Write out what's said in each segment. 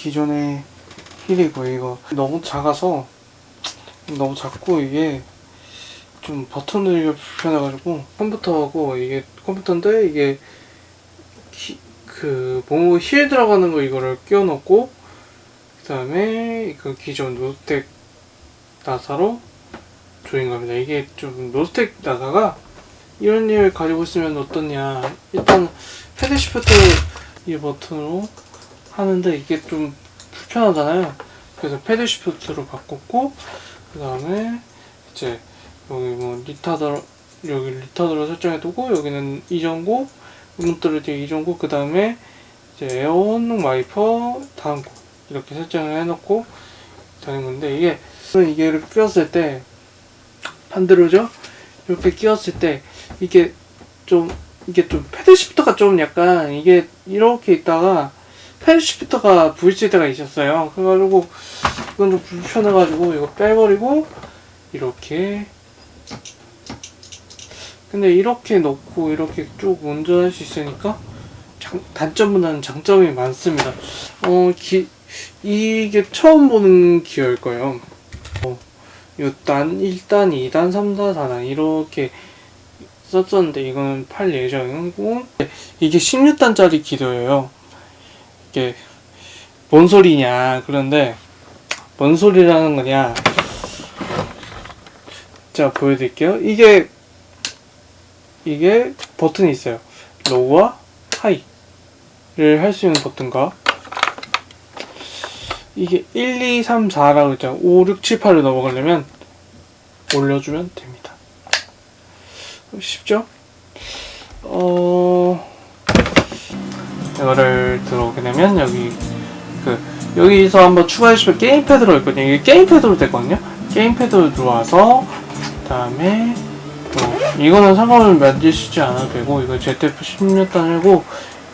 기존의 힐이고 이거 너무 작아서 너무 작고 이게 좀 버튼 누르기가 불편해가지고 컴퓨터하고 이게 컴퓨터인데 이게 키, 그 모모 힐 들어가는 거 이거를 끼워 넣고 그 다음에 그 기존 노스텍 나사로 조인 겁니다. 이게 좀 노스텍 나사가 이런 일 가지고 있으면 어떻냐 일단 패드 시프트 이 버튼으로 하는데 이게 좀 불편하잖아요. 그래서 패드 시프트로 바꿨고 그 다음에 이제 여기 뭐 리타더 여기 리타더로 설정해두고 여기는 이전고 뒤에 이전고 그 다음에 이제 에어컨 와이퍼 다음 거 이렇게 설정을 해놓고 되는 건데 이게 이게 끼웠을 때 반대로죠 이렇게 끼웠을 때 이게 좀 이게 좀 패드 시프트가 좀 약간 이게 이렇게 있다가 패드 시프트가 부딪힐 때가 있었어요 그래가지고 이건 좀 불편해가지고 이거 빼버리고 이렇게 근데 이렇게 놓고 이렇게 쭉 운전할 수 있으니까 장, 단점보다는 장점이 많습니다. 어, 기, 이게 처음 보는 기어일 거예요. 어, 요단 1단, 2단, 3단, 4단 이렇게 썼었는데 이거는 팔 예정이고 이게 16단짜리 기도예요. 이게 뭔 소리냐 그런데 뭔 소리라는 거냐 제가 보여드릴게요. 이게 이게 버튼이 있어요. 로우와 하이를 할 수 있는 버튼과 이게 1, 2, 3, 4라고 있잖아요. 5, 6, 7, 8을 넘어가려면 올려주면 됩니다. 쉽죠? 어 이거를 들어오게 되면 여기 그 여기서 한번 추가해주면 게임패드로 있거든요. 이게 게임패드로 되거든요. 게임패드로 들어와서 그 다음에 또 이거는 상관을 만드시지 않아도 되고 이거 ZF 16단이고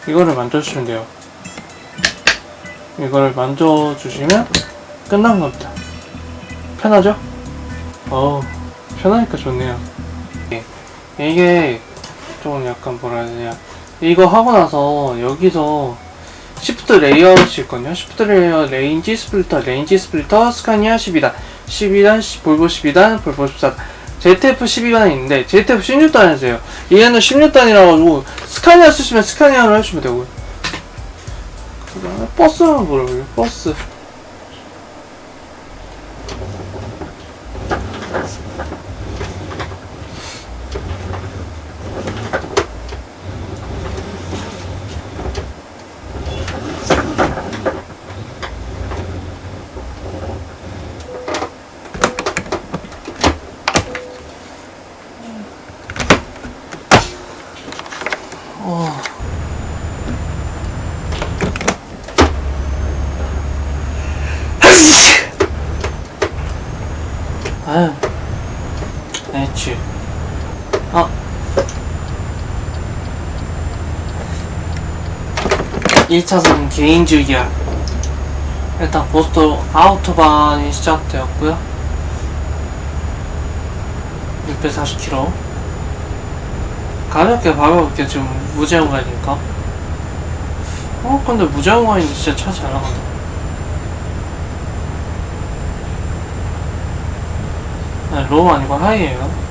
이거를 만져주시면 돼요. 이거를 만져주시면 끝난 겁니다. 편하죠? 어 편하니까 좋네요. 예. 이게 좀 약간 뭐라 해야 되냐 이거 하고 나서 여기서 시프트 레이아웃이 있거든요. 시프트 레이어 레인지 스플리터, 레인지 스플리터, 스카니아 12단, 12단, 볼보 12단, 볼보 14단. ZF 12단이 있는데 ZF 16단이세요. 얘는 16단이라 가지고 스카니아 쓰시면 스카니아로 하시면 되고요. 그다음에 버스는 뭐라고요? 버스. 아. 1차선 개인주의야. 일단 고속도로 아우토반이 시작되었고요. 640km. 가볍게 가볍게 지금 무제한 가니까. 어, 근데 무제한 가인데 진짜 차 잘 나간다. 네, 로우 아니고 하이에요.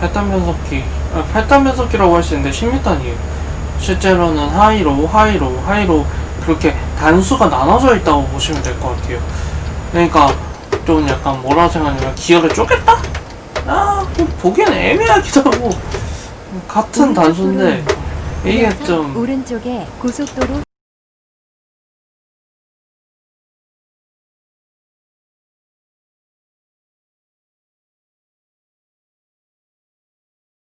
팔단 변속기, 아, 팔단 변속기라고 할 수 있는데 16단이에요. 실제로는 하이로, 하이로, 하이로 그렇게 단수가 나눠져 있다고 보시면 될 것 같아요. 그러니까 좀 약간 뭐라 생각하냐면 기어를 쪼갰다? 아, 그 보기엔 애매하기도 하고 같은 단수인데 이게 좀 오른쪽에 고속도로